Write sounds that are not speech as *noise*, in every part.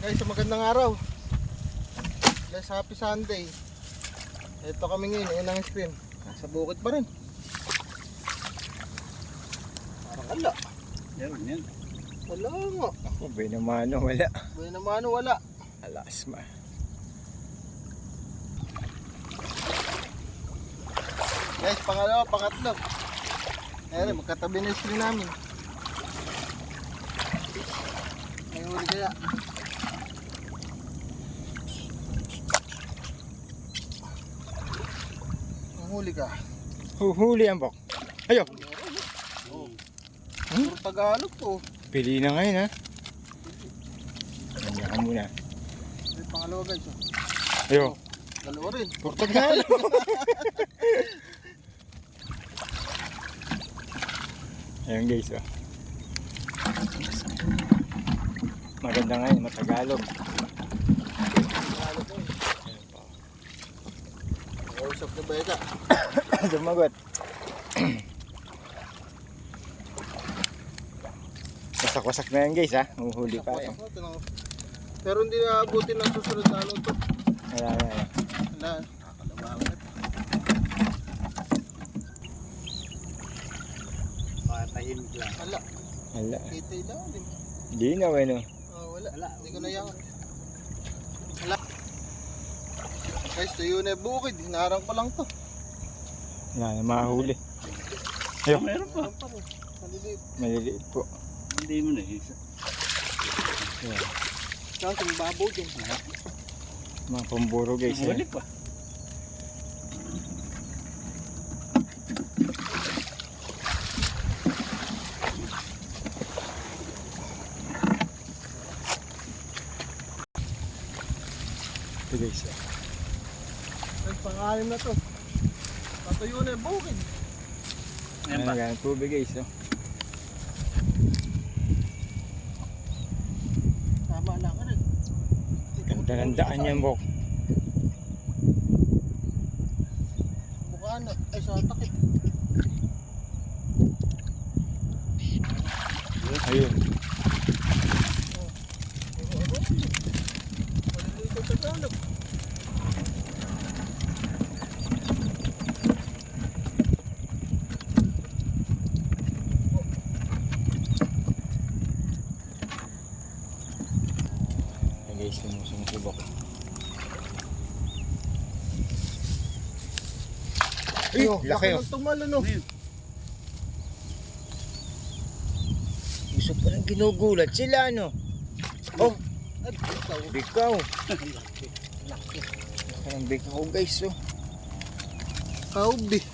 Guys, magandang araw. Guys, happy Sunday. Ito kami ngayon, yun ang screen. Nasa bukid pa rin. Parang wala. Yan, yan. Wala nga. Ako, bay naman, no, wala. Buhay naman, wala. Alas ma. Guys, pangalawa, pangatlo. Ayun, magkatabi na yung screen namin. May huli kaya. Ang huli ka. Huhuli ang bok. Ayo, Puro Tagalog to. pili na ngayon ha. Nandiyan ka muna. May pangalawa guys. oh. Ayo, Dalawa rin. puro Tagalog. *laughs* Ayun guys, oh. Maganda ngayon, matagalog. Tagalog to. Ayun pa. Kausap na ba ika? Dumagot. *coughs* *coughs* Wasak-wasak na yan guys ha. Huhuli pa yan. Ito na. Pero hindi na abutin ng susunod na ano to. Ayan, ayan, ayan. Wala. Nakakalabangan. Patahimik lang. Wala. Wala. Kita ilalim. Hindi na, ano. Oh, wala. Hindi ko nayangan. Wala. Guys, tuyo na yung bukid. Hinarang ko lang to. Na mahuli. Ayun. Meron pa. Maliliit. Maliliit po. Hindi mo na isa. Ayan. Kaso may babaw dyan. Mga pamburo guys. Huli Ayan. pa. Ito guys. ah. Guys, pangalim na to. Tatuyo na yung bukid. Pa. Ayan, tubig guys. Oh. Tama lang rin. Ganda ng daan yan, Bok. Mukha na. Ay, sa takip. Ayun. Pero ano? Maliliit ang Tagalog. Ayan guys, lumusong si Bok. Ay, Ayun, laki oh. ng tumalo no. Gusto pa rin ginugulat sila, no? Oh, Ay, bitaw. bikaw. Laki. Laki ng bikaw guys, oh. Kaubi.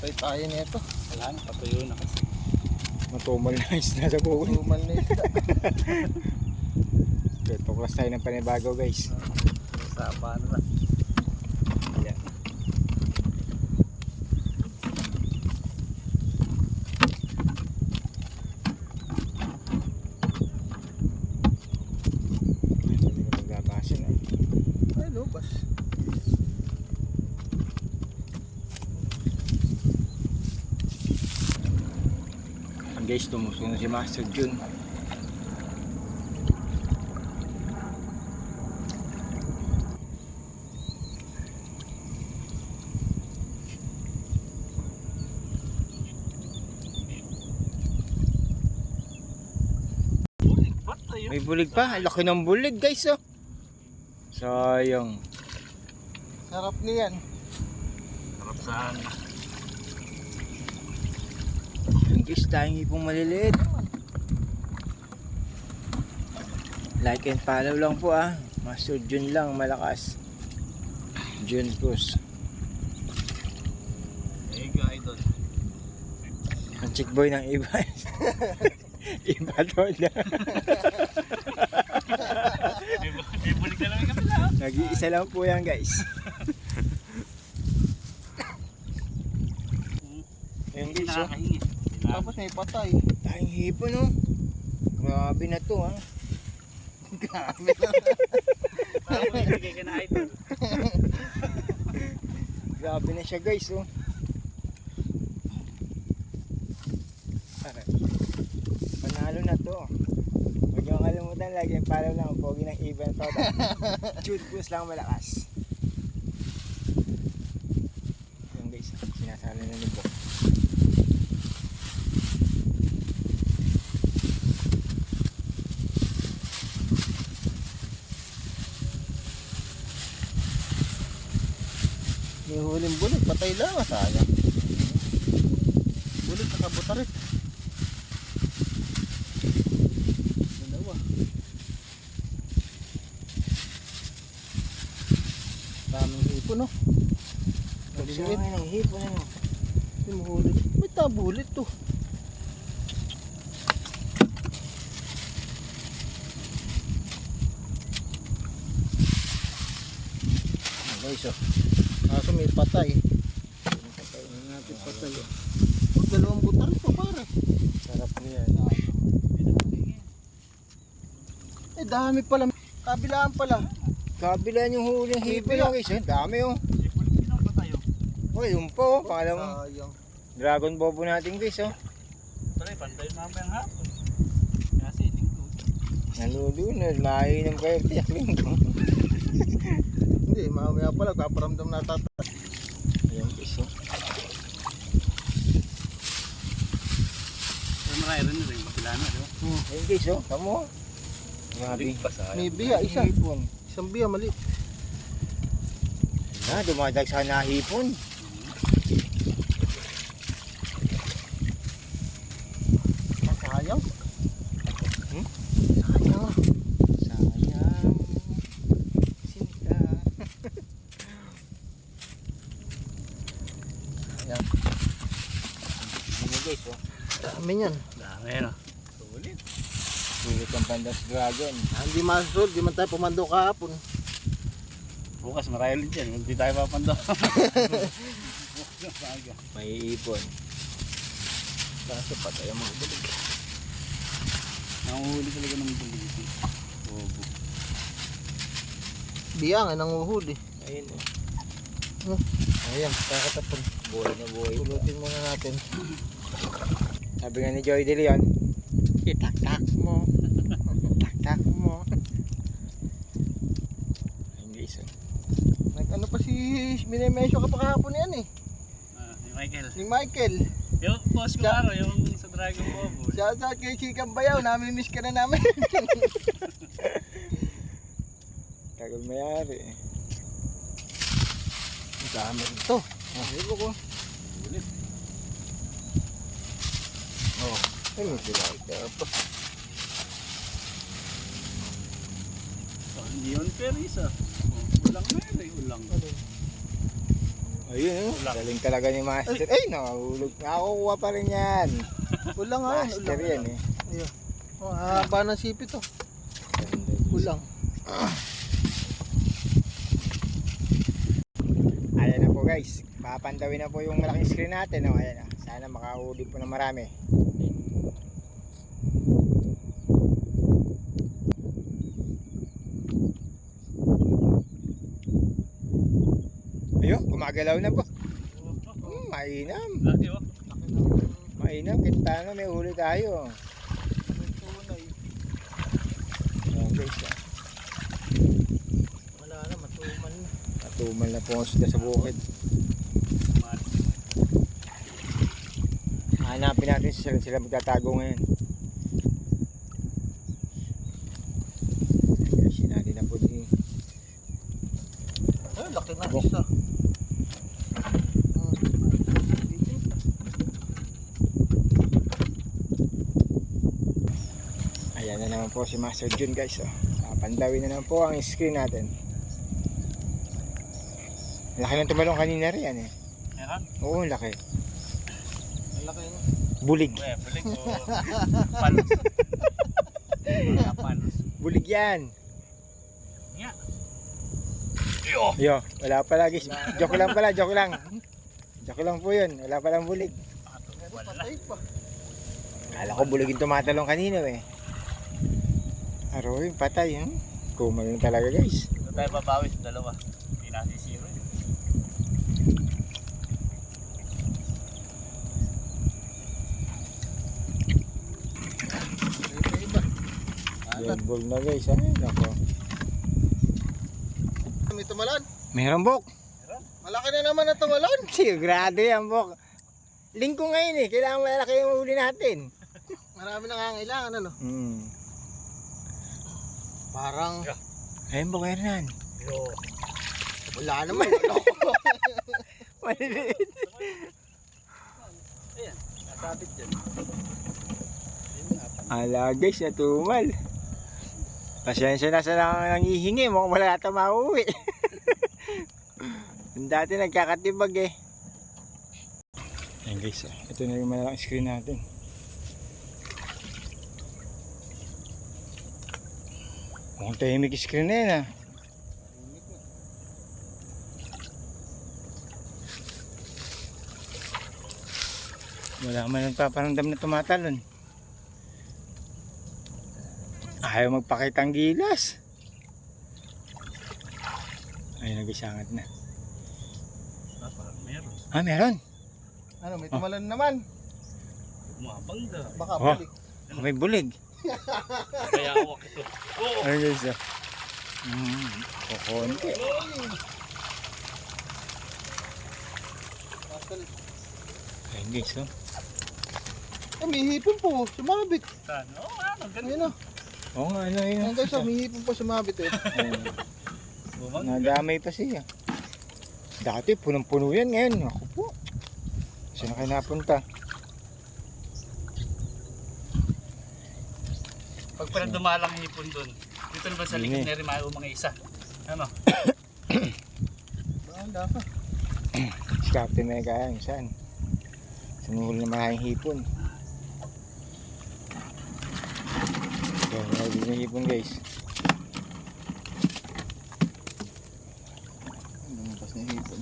Patay tayo nito. Wala na, patuyo na kasi. Matumal na isda sa bukid. Tumal na isda. *laughs* Tuklas tayo ng panibago guys. Sa paano na. Ayan. Ay, lubas. Guys, tumusong na si Master Jun. May bulig pa. Ang laki ng bulig guys, oh. Sayang. Sarap niyan. Sarap sana. Yung guys, tayong ipong maliliit. Like and follow lang po ah. Master Jun lang, malakas. Jun Cruz. Eh, idol. Ang chick boy ng iba. *laughs* iba to na. May bulig na lang *laughs* yung kapila. *laughs* Nag-iisa lang po yan guys. Ayun Hindi guys, oh. Tapos may patay. Tayong hipon oh. Grabe na to ah. *laughs* Grabe na. Tapos ibigay ka na idol. Grabe na siya guys oh. Aray. Panalo na to. Huwag niyo kalimutan lang, like and follow lang. Ang pogi ng Ivan Toto. Jude Boost lang malakas. Yung guys, sinasali na ni Bok. May huling bulit, patay lang sayang. Bulit sa kabutarit. Dalawa. Daming hipon no? Nga ng hipon ano. Hindi mo huli. May tabulit to. Guys, oh. Kaso may patay. Patayin natin Patay. Oh, dalawang butar ito, pare. Sarap niyan. Eh, dami pala. Kabilaan pala. Kabila yung huling hipon yung guys. Ang dami oh. Di po lang ba tayo? Oh, yun po. Pangalawang Sayang. Dragon Bobo natin guys oh. Pare, pantay mamayang hapon. Kasi linggo. Nalulunod. Mainom kayo. Tiyak linggo. Hindi, mamaya pala. Kaparamdam na tata. Ayan guys oh. Pero marami rin rin. Ba? Ayan guys oh. Tamo. Grabe. May biya, isa. Hipon. Isang biya, mali. Na, dumadag sa nahipon. Sayang. Hmm? Sayang. Sayang. Sinta. Ayan. Ano guys oh. Dami yan. Pandas dragon. Ah, Hindi masul, di man tayo pumando kahapon. Bukas marami ulit yan. Hindi tayo papando. Bukas *laughs* na *laughs* paga. May ipon. Kaso patay ang mga bulig. Nanguhuli talaga ng buliti. Bobo. Biya nga nanguhuli. Ayun oh. Hmm. Ayan, kakatapon. Buhay na buhay. Pulutin muna natin. Sabi nga ni Joy De Leon. Itaktak mo. Ayun guys oh. Nag ano pa si Minemesyo ka pa kahapon yan eh. Ah, si Michael. Ni Michael. Yung post ko araw, yung sa Dragon Bobo. Shout out kay Chikang Bayaw. Nami-miss ka na namin. *laughs* Tagal mayari. Ang dami ito. Ah, ilo ko. Oh, ay may sila ito. Oh, hindi yun pero isa. Oh, ulang meron, ulang. Ayun oh. Ulang. Galing talaga ni Master. Ay, nakahulog. Nakakukuha pa rin yan. Ulang nga yan. Master yan eh. Ayun. Oh, haba ng sipit to. Ulang. Ayan na po guys. Papandawin na po yung malaking screen natin. Oh. Ayan na. Sana makahuli po ng marami. Ayun, gumagalaw na po. Hmm, mainam. Oh. Mainam. Kintana, may huli tayo. tunay. Ayan guys. ah. Wala na, matuman na. Natumal na po sila sa bukid. Hanapin natin sila sila magtatago ngayon. Sinali na po din. Ay, laki na isa. Ayan na naman po si Master Jun guys. Oh. Papandawin na naman po ang screen natin. Laki ng tumalong kanina rin eh. Meron? Oo, laki. Ang laki na. Bulig. Eh, balik ko. Palos. Mga palos. Bulig yan. Nga. Yo, wala pala guys. Joke lang pala, joke lang. Joke lang po yun. Wala palang bulig. Wala. Kala ko bulig yung tumatalong kanina eh. Aroy, patay. Hmm? Kumal na talaga guys. Doon tayo babawi sa dalawa. Hindi nasisiro yun. Iba-iba. Dagat. Red Bull na guys. Ay, nako. May tumalon. Meron bok. Malaki na naman na tumalon. *laughs* Sigurado yan bok. Lingko ngayon eh. Kailangan malaki yung huli natin. Marami nangangailangan ano. Hmm. Parang Ayun bok, Hernan. Yo. wala naman. Maliliit. *laughs* Ayan, nasabit dyan. Ala guys, natumal. Pasensya na sa nangihingi. Mukhang wala ata mauwi. *laughs* Dati nagkakatibag eh. Ayan guys, ah. ito na yung malaking screen natin. Mukhang tahimik yung screen na yun ah. Wala man nagpaparamdam na tumatalon. Ayaw magpakita ang gilas. Ay, nagisangat na. Ah, parang meron. Ah, meron. ano, may tumalon naman. Umabangga. Baka Oh. balik. May bulig. Kaya awak ito. Oo. Ano guys? Hmm, kukunti. Ayun guys oh. Eh, may hipon po. Sumabit. Saan? Oo, ano, ganun. Ayun o. Oo nga, ano yun. Ayun guys, oh, may hipon po sumabit eh. Ayun. Nadamay pa siya. Dati punong-puno yan ngayon. Ako po. Saan na kayo napunta? Pala dumalang hipon doon, dito naman sa likod na rin may mga isa. Ano? *coughs* Bahala ka. Si Captain Mega yan. Saan? Sinuhul na maraming hipon. Nalagay na hipon guys. Lumabas na hipon.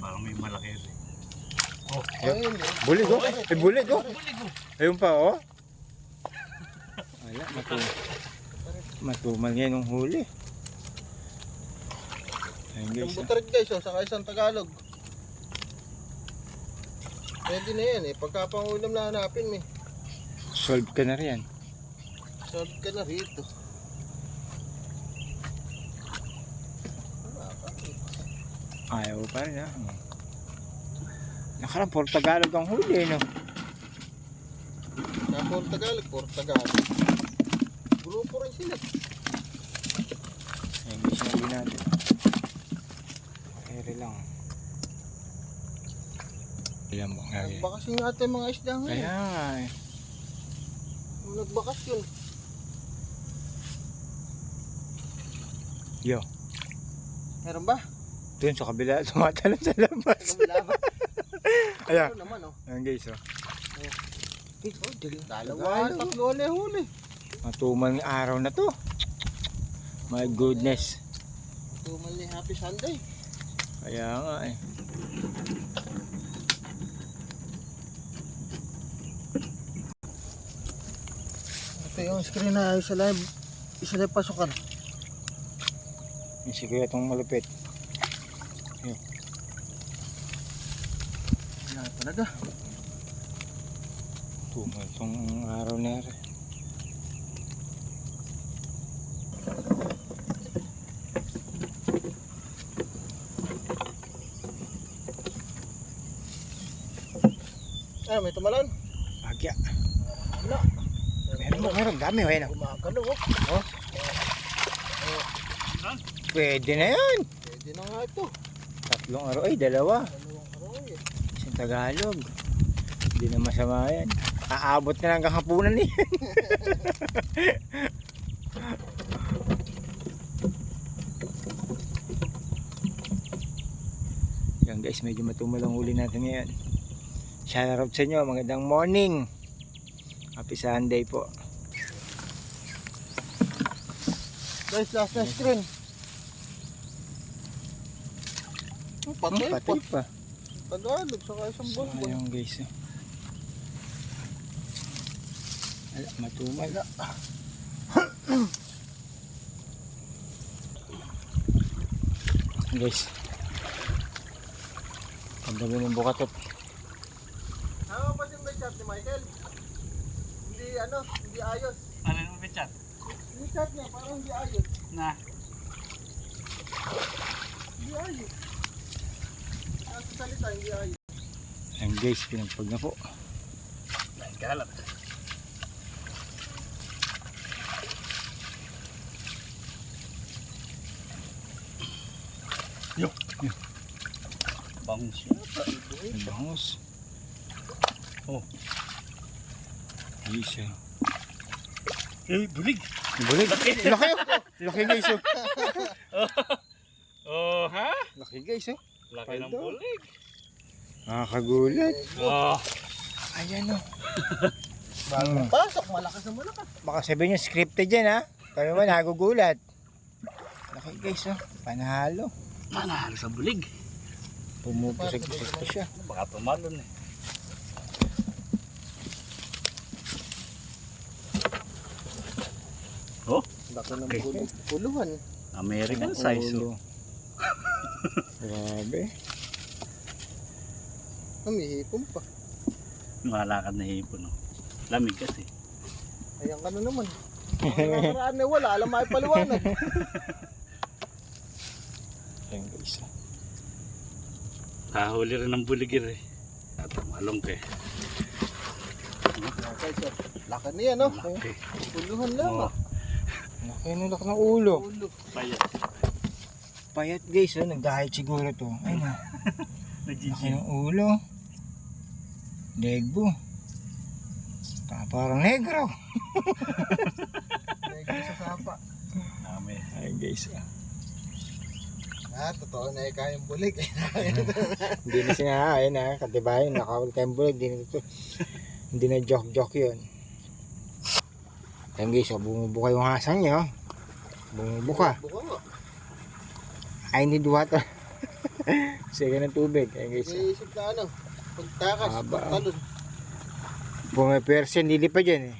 Parang may malaki rin. Ayun eh. Bulig oh. Ay bulig oh. Ayun pa oh. Wala, matu matumal yan yung huli. Ayun Yung guys. ah. butarig guys, oh, saka isang Tagalog. Pwede na yan eh. Pagka pang ulam na hanapin eh. Solve ka na riyan. Solve ka na rito. Ayaw pa rin ah. Nakarang puro Tagalog ang huli no. Na puro Tagalog, puro Tagalog. Grupo rin sila. Ayun guys, nalagay natin. Kaya lang. Ilan mo nga yan. Nagbakasyon nga yung mga isda ngayon. Kaya nga eh. Nung Nagbakasyon. Yo. Meron ba? Doon sa kabila, *laughs* tumatalon sa labas. Wala ba? Ayan. Naman oh. Ayan guys oh. Eh, oh, dal- Dalawa, Tagalog. tatlo na huli. Matumal ng araw na to. My goodness. Tumal ni Happy Sunday. Kaya nga eh. Ito yung screen na isa live. Isa live pasukan. Yung si kuya itong malupit. Wala talaga. Tumal itong araw na rin. Ano, may tumalon? Bagya. Wala. Meron mo, meron. Dami oh. Ayan oh. Gumagano oh. Pwede na yan. Pwede na nga ito. Tatlong araw. Ay, dalawa. Eh. Isang Tagalog. Hindi na masama yan. Aabot na hanggang hapunan eh. *laughs* Yan guys, medyo matumal ang huli natin ngayon. Shoutout sa inyo, magandang morning. Happy Sunday po. Guys, last na screen. Patay, Hmm, patay pa. Tagalog, saka isang bonbon. Sayang guys. eh. Wala, matumal. *coughs* guys. Ang dami ng bukatot. Tama pa yung chat ni Michael. Hindi ano, hindi ayos. Ano yung pichat? Yung chat niya parang hindi ayos. Na. Hindi ayos. Salita, hindi ayos. Ayan guys, pinagpag na po. Dahil kalat. Yok. Bangus siya. Ang bangus. Oh. Isa. Eh, bulig. Bulig. Laki. Laki guys oh. *laughs* Oh, ha? Laki guys oh. Laki ng bulig. Nakakagulat. Oh. Ayan oh. *laughs* Bagong Hmm. pasok, malakas na malakas. Baka sabihin nyo scripted yan ha. Kami mo nagugulat. Laki guys oh. Panalo. Manalo sa bulig. Pumupusag-pusag pa siya. Baka tumalon eh. Oh, Laki ng Okay. puluhan. American Ang size. Oh. *laughs* Grabe. Humihipon pa. Malakad na hipon. Oh. Lamig kasi. Ayan ka na naman. Nakaraan na wala, alam ay paliwanag. *laughs* Ayan guys. oh. Kahuli rin ng buligir eh. At malong ka eh. Laki niya, no? Laki. Puluhan lang, Oh, ah. Laki ng laki ng ulo. Ulo. payat. Payat guys oh. Nag-diet siguro to. Ayun oh. *laughs* Laki Nag-gym. ng ulo. Legbo. Pa- Parang negro. *laughs* Medyo sa sapa. Dami. Ay guys. ah. Ah, totoo na eh, kayang bulig. *laughs* Hindi na sinakain ha. Katibayan. Nakawal tayong bulag. Hindi na to. Hindi na joke-joke yun. Ayan guys. Oh, bumubuka yung hasang niya. Oh. Bumubuka. I need water. *laughs* Sige ng tubig. Ayan guys. oh. Naisip na ano, pagtakas, Haba. pagtalon. Bumipersen. Lilipad yan eh.